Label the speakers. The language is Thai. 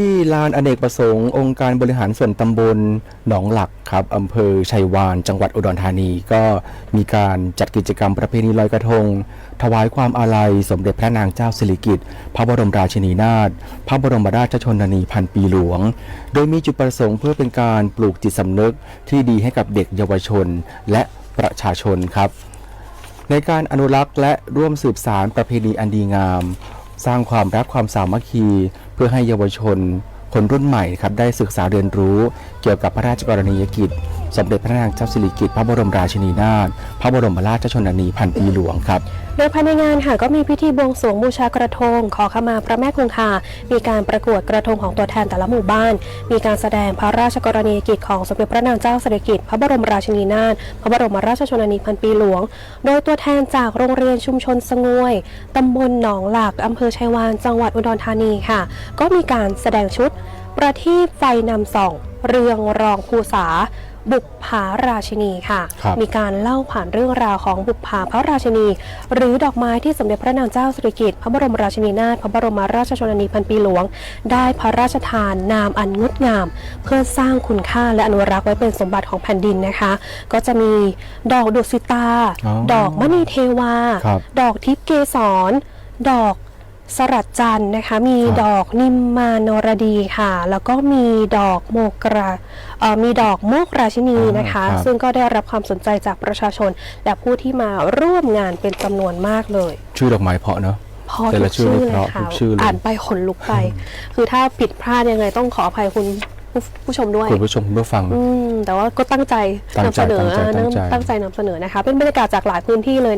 Speaker 1: ที่ลานอเนกประสงค์องค์การบริหารส่วนตำบลหนองหลักครับอำเภอชัยวาน จังหวัดอุดรธานี ก็มีการจัดกิจกรรมประเพณีลอยกระทง ถวายความอาลัย สมเด็จพระนางเจ้าสิริกิติ์พระบรมราชินีนาถพระบรมราชชนนีพันปีหลวง โดยมีจุดประสงค์เพื่อเป็นการปลูกจิตสำนึกที่ดีให้กับเด็กเยาวชนและประชาชนครับ ในการอนุรักษ์และร่วมสืบสารประเพณีอันดีงาม สร้างความรักความสามัคคี เพื่อให้เยาวชน คนรุ่นใหม่ครับได้ศึกษาเรียนรู้ เกี่ยวกับพระราชกรณียกิจ สมเด็จพระนางเจ้าสิริกิติ์พระบรมราชินีนาถพระบรมราชชนนีพันปีหลวงครับ
Speaker 2: ดยภายในงานค่ะก็มีพิธีบวงสรวงบูชากระทง ขอขมาพระแม่คงคา มีการประกวดกระทงของตัวแทนแต่ละหมู่บ้าน มีการแสดงพระราชกรณียกิจของสมเด็จพระนางเจ้าสิริกิติ์พระบรมราชินีนาถพระบรมราชชนนีพันปีหลวง โดยตัวแทนจากโรงเรียนชุมชนสงวยตำบลหนองหลักอำเภอชัยวานจังหวัดอุดรธานีค่ะ ก็มีการแสดงชุด ประทีปไฟนำส่อง เรืองรองภูษา บุกผาราชินีค่ะ
Speaker 1: ครับ
Speaker 2: มีการเล่าผ่านเรื่องราวของบุปผาพระราชินี หรือดอกไม้ที่สมเด็จพระนางเจ้าสิริกิติ์พระบรมราชินีนาถพระบรมราชชนนีพันปีหลวง ได้พระราชทานนามอันงดงาม เพื่อสร้างคุณค่าและอนุรักษ์ไว้เป็นสมบัติของแผ่นดินนะคะ ก็จะมีดอกดุสิตา
Speaker 1: อ๋อ
Speaker 2: ดอกมณีเทวา
Speaker 1: ครับ
Speaker 2: ดอกทิพย์เกสรดอก สลัดจันทร์นะคะ มี
Speaker 1: ครับ
Speaker 2: ดอกนิมมานรดีค่ะ แล้วก็มีดอกโมกราเอ่อมีดอกโมกราชินีนะคะ
Speaker 1: อ่าครับ
Speaker 2: ซึ่งก็ได้รับความสนใจจากประชาชน และผู้ที่มาร่วมงานเป็นจำนวนมากเลย
Speaker 1: ชื่อดอกไม้เพราะเนอะ
Speaker 2: พอ
Speaker 1: แต่
Speaker 2: ทุ
Speaker 1: ละ
Speaker 2: ก
Speaker 1: ชื่อ
Speaker 2: ชื่อ
Speaker 1: นี่
Speaker 2: เล
Speaker 1: เพราะ
Speaker 2: ยค่ะ
Speaker 1: ทุกชื่อเลย
Speaker 2: อ่านไปขนลุกไป คือถ้าผิดพลาดยังไงต้องขออภัยคุณผู้ผู้ชมด้วย
Speaker 1: คุณผู้ชมคุณผู้ฟัง
Speaker 2: อืมแต่ว่าก็ตั้งใจ
Speaker 1: ตั้ง
Speaker 2: นำ
Speaker 1: ใจ
Speaker 2: เสนอ
Speaker 1: ตั้งใจตั้งใจ
Speaker 2: ตั้งใจนำเสนอนะคะ เป็นบรรยากาศจากหลายพื้นที่เลย